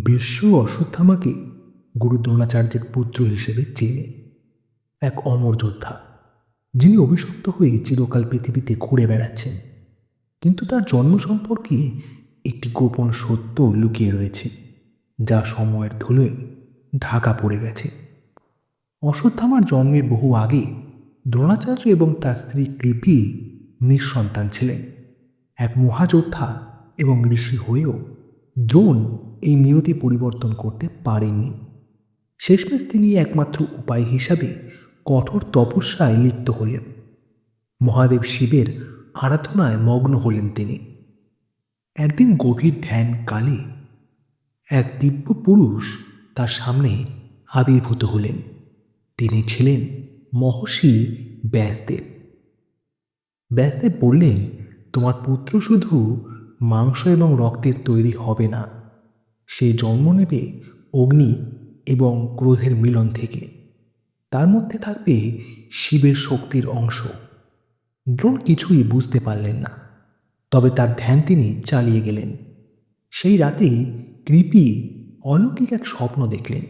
বিশ্ব অশ্বত্থামাকে গুরু দ্রোণাচার্যের পুত্র হিসেবে চেনে। এক অমর যোদ্ধা, যিনি অভিশপ্ত হয়ে চিরকাল পৃথিবীতে ঘুরে বেড়াচ্ছেন, কিন্তু তার জন্ম সম্পর্কে একটি গোপন সত্য লুকিয়ে রয়েছে, যা সময়ের ধুলোয় ঢাকা পড়ে গেছে। অশ্বত্থামার জন্মের বহু আগে দ্রোণাচার্য এবং তার স্ত্রী কৃপি নিঃসন্তান ছিলেন। এক মহাযোদ্ধা এবং ঋষি হয়েও দ্রোণ এই নিয়তি পরিবর্তন করতে পারেননি। শেষমেশ তিনি একমাত্র উপায় হিসাবে কঠোর তপস্যায় লিপ্ত হলেন। মহাদেব শিবের আরাধনায় মগ্ন হলেন তিনি। একদিন গভীর ধ্যান কালে এক দিব্য পুরুষ তার সামনে আবির্ভূত হলেন। তিনি ছিলেন মহর্ষি ব্যাসদেব। ব্যাসদেব বললেন, তোমার পুত্র শুধু মাংস এবং রক্তের তৈরি হবে না সে জন্ম নেবে অগ্নি এবং ক্রোধের মিলন থেকে। তার মধ্যে থাকবে শিবের শক্তির অংশ। দ্রোণ কিছুই বুঝতে পারলেন না। তবে তার ধ্যান তিনি চালিয়ে গেলেন। সেই রাতেই কৃপি অলৌকিক এক স্বপ্ন দেখলেন।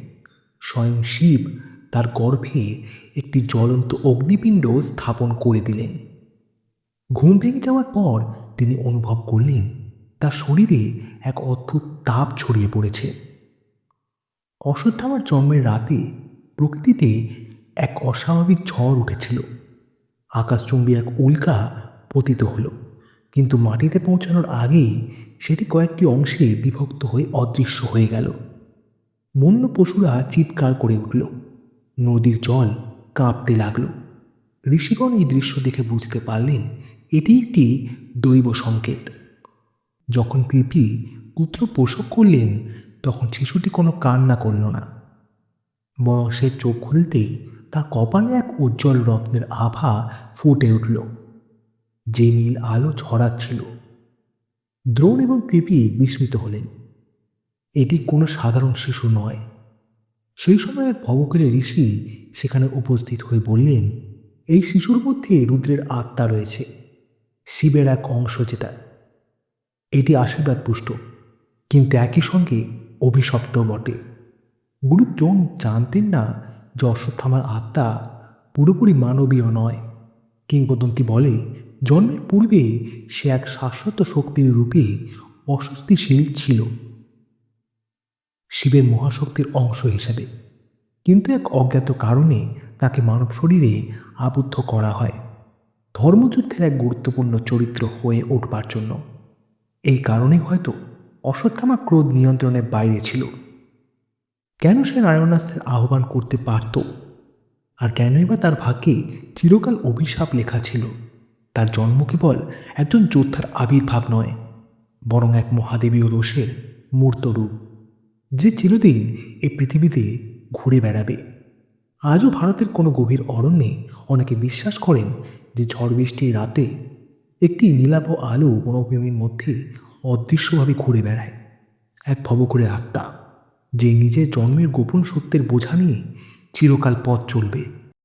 স্বয়ং শিব তার গর্ভে একটি জ্বলন্ত অগ্নিপিণ্ড স্থাপন করে দিলেন। ঘুম ভেঙে যাওয়ার পর তিনি অনুভব করলেন তার শরীরে এক অদ্ভুত তাপ ছড়িয়ে পড়েছে। অশ্বত্থামার জন্মের রাতে প্রকৃতিতে এক অস্বাভাবিক ঝড় উঠেছিল। আকাশচুম্বী এক উল্কা পতিত হলো, কিন্তু মাটিতে পৌঁছানোর আগেই সেটি কয়েকটি অংশে বিভক্ত হয়ে অদৃশ্য হয়ে গেল। বন্য পশুরা চিৎকার করে উঠল, নদীর জল কাঁপতে লাগল। ঋষিগণ এই দৃশ্য দেখে বুঝতে পারলেন, এটি একটি দৈব সংকেত। যখন কৃপি পুত্র পোষক করলেন, তখন শিশুটি কোনো কান্না করল না। বরং সে চোখ খুলতেই তার কপালে এক উজ্জ্বল রত্নের আভা ফুটে উঠল, যে নীল আলো ছড়াচ্ছিল দ্রোণ এবং কৃপি বিস্মিত হলেন। এটি কোনো সাধারণ শিশু নয়। সেই সময় এক ভবকের ঋষি সেখানে উপস্থিত হয়ে বললেন, এই শিশুর মধ্যে রুদ্রের আত্মা রয়েছে। শিবের এক অংশ যেটা। এটি আশীর্বাদ পুষ্ট, কিন্তু একই সঙ্গে অভিশপ্ত বটে। গুরু দ্রোণ জানতেন না যে অশ্বত্থামার আত্মা পুরোপুরি মানবীয় নয়। কিংবদন্তি বলে, জন্মের পূর্বে সে এক শাশ্বত শক্তির রূপে অস্বস্তিশীল ছিল। শিবের মহাশক্তির অংশ হিসেবে, কিন্তু এক অজ্ঞাত কারণে তাকে মানব শরীরে আবদ্ধ করা হয়। ধর্মযুদ্ধের এক গুরুত্বপূর্ণ চরিত্র হয়ে উঠবার জন্য। এই কারণে হয়তো অশ্বত্থামা ক্রোধ নিয়ন্ত্রণের বাইরে ছিল। কেন সে নারায়ণাস্ত্রের আহ্বান করতে পারত? আর কেনই বা তার ভাগ্যে চিরকাল অভিশাপ লেখা ছিল? তার জন্ম কেবল একজন যোদ্ধার আবির্ভাব নয়, বরং এক মহাদেবীয় রোষের মূর্ত রূপ, যে চিরদিন এই পৃথিবীতে ঘুরে বেড়াবে। আজও ভারতের কোনো গভীর অরণ্যে অনেকে বিশ্বাস করেন যে ঝড় বৃষ্টির রাতে একটি নীলাভ আলো বনভূমির মধ্যে অদৃশ্যভাবে ঘুরে বেড়ায়। এক ভবঘুরে আত্মা, যে নিজের জন্মের গোপন সত্যের বোঝা নিয়ে চিরকাল পথ চলবে।